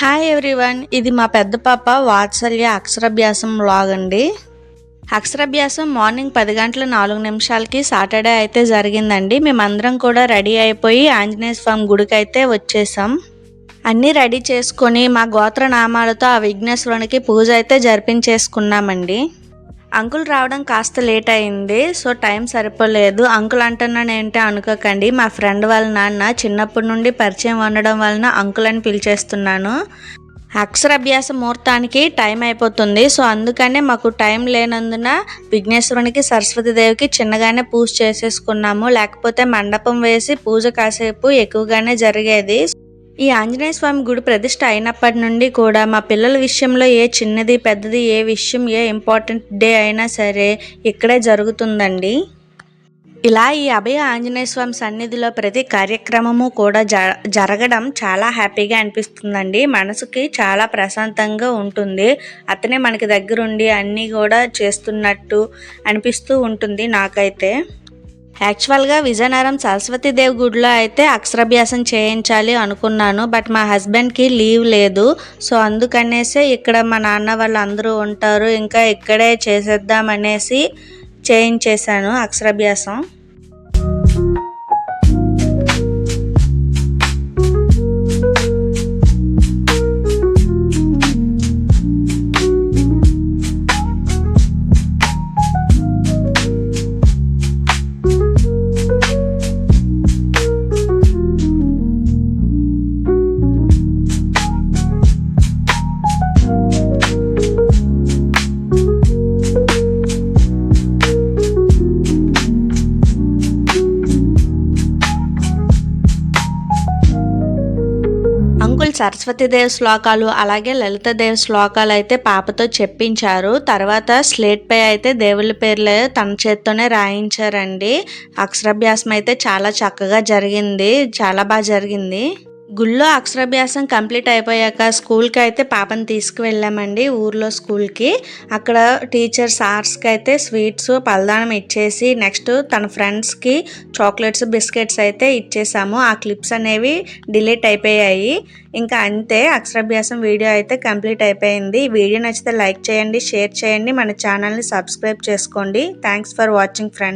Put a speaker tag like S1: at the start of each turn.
S1: Hi everyone ఇది మా పెద్ద పాప వాత్సల్య అక్షరాభ్యాసం బ్లాగ్ అండి. అక్షరాభ్యాసం మార్నింగ్ పది గంటల నాలుగు నిమిషాలకి సాటర్డే అయితే జరిగిందండి. మేమందరం కూడా రెడీ అయిపోయి ఆంజనేయ స్వామి గుడికి అయితే వచ్చేసాం. అన్నీ రెడీ చేసుకొని మా గోత్ర నామాలతో ఆ విఘ్నేశ్వరునికి పూజ అయితే జరిపించేసుకున్నామండి. అంకుల్ రావడం కాస్త లేట్ అయింది సో టైం సరిపోలేదు. అంకుల్ అంటున్నాను ఏంటి అనుకోకండి. మా ఫ్రెండ్ వాళ్ళ నాన్న చిన్నప్పటి నుండి పరిచయం ఉండడం వలన అంకుల్ అని పిలిచేస్తున్నాను. అక్షరాభ్యాస ముహూర్తానికి టైం అయిపోతుంది సో అందుకనే మాకు టైం లేనందున విఘ్నేశ్వరునికి సరస్వతీదేవికి చిన్నగానే పూజ చేసేసుకున్నాము. లేకపోతే మండపం వేసి పూజ కాసేపు ఎక్కువగానే జరిగేది. ఈ ఆంజనేయ స్వామి గుడి ప్రతిష్ట అయినప్పటి నుండి కూడా మా పిల్లల విషయంలో ఏ చిన్నది పెద్దది ఏ విషయం ఏ ఇంపార్టెంట్ డే అయినా సరే ఇక్కడే జరుగుతుందండి. ఇలా ఈ అభయ ఆంజనేయ స్వామి సన్నిధిలో ప్రతి కార్యక్రమము కూడా జ జరగడం చాలా హ్యాపీగా అనిపిస్తుందండి. మనసుకి చాలా ప్రశాంతంగా ఉంటుంది. అతనే మనకి దగ్గరుండి అన్నీ కూడా చేస్తున్నట్టు అనిపిస్తూ ఉంటుంది నాకైతే. యాక్చువల్గా విజయనగరం సరస్వతీదేవి గుడిలో అయితే అక్షరాభ్యాసం చేయించాలి అనుకున్నాను బట్ మా హస్బెండ్కి లీవ్ లేదు. సో అందుకనేసే ఇక్కడ మా నాన్న వాళ్ళు అందరూ ఉంటారు ఇంకా ఇక్కడే చేసేద్దాం అనేసి చేయించేశాను అక్షరాభ్యాసం. సరస్వతీదేవి శ్లోకాలు అలాగే లలితాదేవి శ్లోకాలు అయితే పాపతో చెప్పించారు. తర్వాత స్లేట్ పై అయితే దేవుళ్ళ పేర్లు తన చేత్తోనే రాయించారండి. అక్షరాభ్యాసం అయితే చాలా చక్కగా జరిగింది. చాలా బాగా జరిగింది. గుళ్ళో అక్షరాభ్యాసం కంప్లీట్ అయిపోయాక స్కూల్కి అయితే పాపని తీసుకువెళ్ళామండి ఊర్లో స్కూల్కి. అక్కడ టీచర్ సార్స్కి అయితే స్వీట్స్ పలదానం ఇచ్చేసి నెక్స్ట్ తన ఫ్రెండ్స్కి చాక్లెట్స్ బిస్కెట్స్ అయితే ఇచ్చేసాము. ఆ క్లిప్స్ అనేవి డిలీట్ అయిపోయాయి. ఇంకా అంతే అక్షరాభ్యాసం వీడియో అయితే కంప్లీట్ అయిపోయింది. వీడియో నచ్చితే లైక్ చేయండి షేర్ చేయండి. మన ఛానల్ని సబ్స్క్రైబ్ చేసుకోండి. Thanks for watching friends.